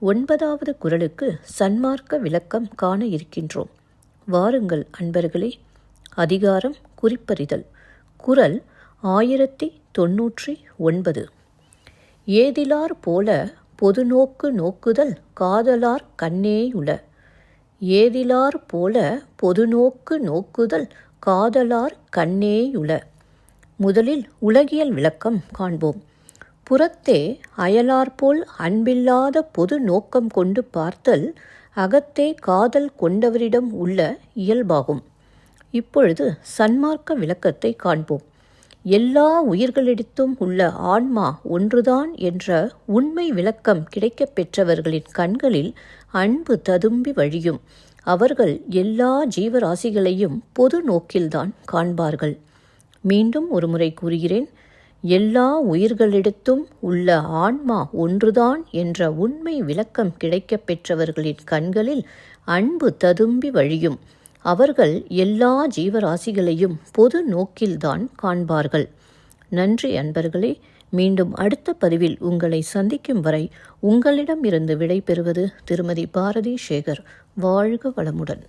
ஒன்பதாவது குரலுக்கு சன்மார்க்க விளக்கம் காண இருக்கின்றோம். வாருங்கள் அன்பர்களே அதிகாரம் குறிப்பறிதல். குரல் ஆயிரத்தி தொன்னூற்றி ஒன்பது. ஏதிலார் போல பொதுநோக்கு நோக்குதல் காதலார் கண்ணேயுள. ஏதிலார் போல பொதுநோக்கு நோக்குதல் காதலார் கண்ணேயுள. முதலில் உலகியல் விளக்கம் காண்போம். புறத்தே அயலார்போல் அன்பில்லாத பொது நோக்கம் கொண்டு பார்த்தல் அகத்தே காதல் கொண்டவரிடம் உள்ள இயல்பாகும். இப்பொழுது சன்மார்க்க விளக்கத்தை காண்போம். எல்லா உயிர்களிடத்தும் உள்ள ஆன்மா ஒன்றுதான் என்ற உண்மை விளக்கம் கிடைக்கப் பெற்றவர்களின் கண்களில் அன்பு ததும்பி வழியும். அவர்கள் எல்லா ஜீவராசிகளையும் பொது நோக்கில்தான் காண்பார்கள். மீண்டும் ஒருமுறை கூறுகிறேன். எல்லா உயிர்களிடத்தும் உள்ள ஆன்மா ஒன்றுதான் என்ற உண்மை விளக்கம் கிடைக்கப் பெற்றவர்களின் கண்களில் அன்பு ததும்பி வழியும். அவர்கள் எல்லா ஜீவராசிகளையும் பொது நோக்கில்தான் காண்பார்கள். நன்றி அன்பர்களே மீண்டும் அடுத்த பதிவில் உங்களை சந்திக்கும் வரை உங்களிடமிருந்து விடைபெறுவது விடை பெறுவது திருமதி பாரதி சேகர் வாழ்க வளமுடன்.